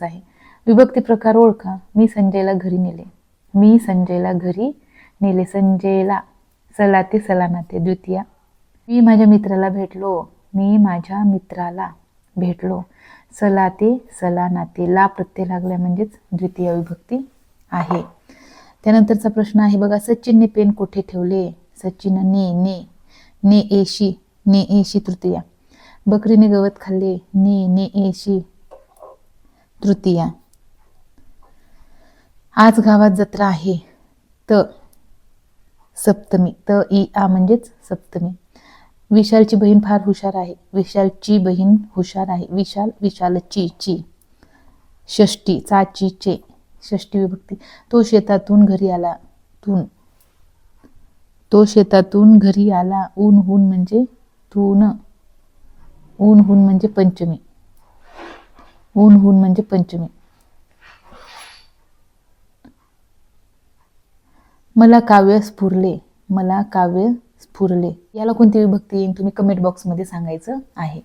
आहे. विभक्ती प्रकार ओळखा. मी संजयला घरी नेले. मी संजयला घरी नेले. संजयला. सलाते सलानाते द्वितीया. मी माझ्या मित्राला भेटलो. मी माझ्या मित्राला भेटलो. सलाते सलानाते. ला प्रत्यय लागल्या म्हणजेच द्वितीय विभक्ती आहे. त्यानंतरचा प्रश्न आहे बघा. सचिनने पेन कोठे ठेवले? सचिन ने ने. ने एशी ने एशी तृतीया. बकरीने गवत खाल्ले. ने ने एशी तृतीया. आज गावात जत्रा आहे. त सप्तमी. त ई आ म्हणजेच सप्तमी. विशालची बहीण फार हुशार आहे. विशालची बहीण हुशार आहे. विशाल विशालची ची. षष्टी चाची चे षष्टी विभक्ती. तो शेतातून घरी आला. तून. तो शेतातून घरी आला. ऊन हून म्हणजे तून. ऊन हून म्हणजे पंचमी. ऊन हून म्हणजे पंचमी. मला काव्य स्फुरले मला काव्य स्फुरले. याला कोणती विभक्ती येईल तुम्ही कमेंट बॉक्समध्ये सांगायचं आहे.